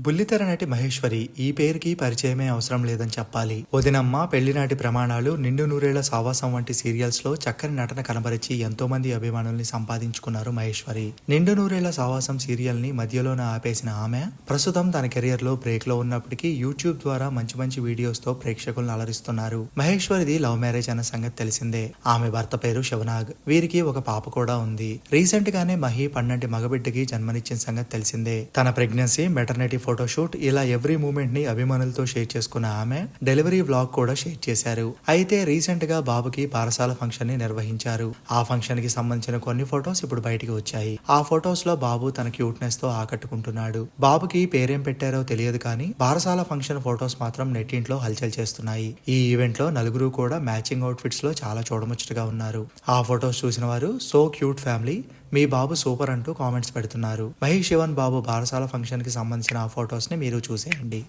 బుల్లితెర నటి మహేశ్వరి ఈ పేరుకి పరిచయమే అవసరం లేదని చెప్పాలి. వదినమ్మ పెళ్ళినాటి ప్రమాణాలు నిండు నూరేళ్ళ సావాసం వంటి సీరియల్స్లో చక్కని నటన కనబరిచి ఎంతో మంది అభిమానుల్ని సంపాదించుకున్నారు మహేశ్వరి. నిండు నూరేళ్ళ సావాసం సీరియల్ని మధ్యలోనే ఆపేసిన ఆమె ప్రస్తుతం తన కెరియర్లో బ్రేక్లో ఉన్నప్పటికీ యూట్యూబ్ ద్వారా మంచి మంచి వీడియోస్తో ప్రేక్షకులను అలరిస్తున్నారు. మహేశ్వరిది లవ్ మ్యారేజ్ అన్న సంగతి తెలిసిందే. ఆమె భర్త పేరు శివనాగ్. వీరికి ఒక పాప కూడా ఉంది. రీసెంట్ గానే మహి పన్నంటి మగబిడ్డకి జన్మనిచ్చిన సంగతి తెలిసిందే. తన ప్రెగ్నెన్సీ మెటర్నిటీ ఫోటోషూట్ ఇలా ఎవ్రీ మూమెంట్ని అభిమానులతో షేర్ చేసుకున్న ఆమె డెలివరీ వ్లాగ్ కూడా షేర్ చేశారు. అయితే రీసెంట్గా బాబుకి పారసాల ఫంక్షన్ని నిర్వహించారు. ఆ ఫంక్షన్కి సంబంధించిన కొన్ని ఫొటోస్ ఇప్పుడు బయటికి వచ్చాయి. ఆ ఫొటోస్లో బాబు తన క్యూట్నెస్తో ఆకట్టుకుంటున్నాడు. బాబుకి పేరేం పెట్టారో తెలియదు కానీ బారసాల ఫంక్షన్ ఫొటోస్ మాత్రం నెట్టింట్లో హల్చల్ చేస్తున్నాయి. ఈ ఈవెంట్లో నలుగురు కూడా మ్యాచింగ్ అవుట్ఫిట్స్లో చాలా చూడముచ్చటగా ఉన్నారు. ఆ ఫొటోస్ చూసిన వారు సో క్యూట్ ఫ్యామిలీ మీ బాబు సూపర్ అంటూ కామెంట్స్ పెడుతున్నారు. మహేష్ శివన్ బాబు బారసాల ఫంక్షన్కి సంబంధించిన ఆ ఫొటోస్ని మీరు చూసేయండి.